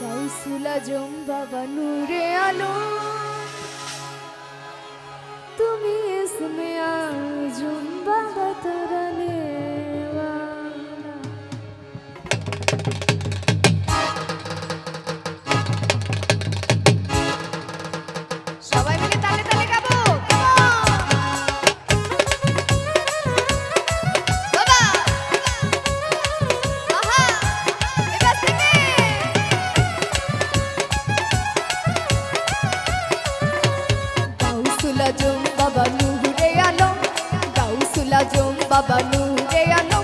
গাউসুল আজম বাবা নূরে আলো। তুমি ইসমে আর গাউসুল আজম বাবা নূরে আলম গাউসুল আজম বাবা নূরে আলম।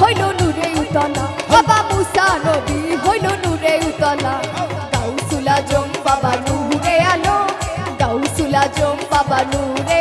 হইল নূরে উতলা। বাবা মুসা নবী হইল নূরে উতলা। গাউসুলা জম বাবা নূরে আলো। গাউসুলা জম বাবা নূরে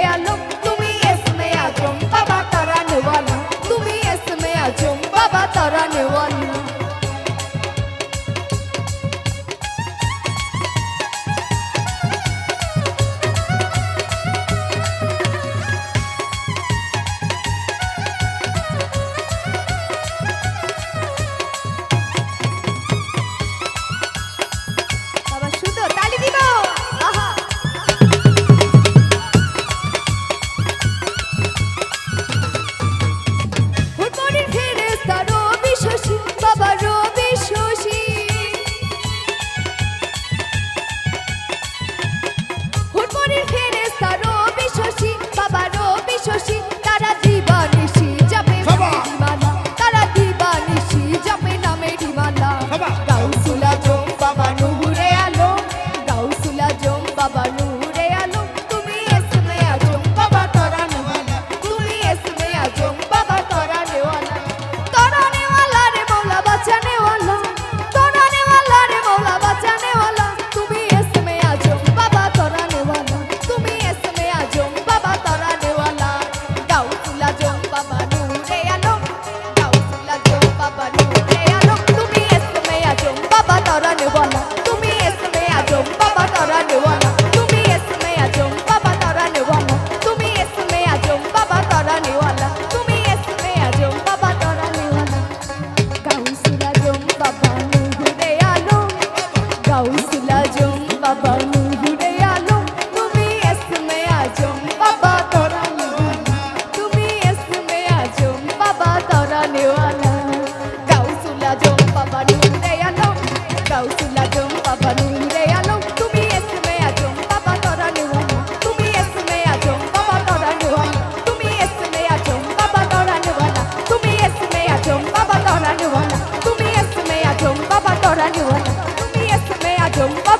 राजवन तुम्हें अजम्बा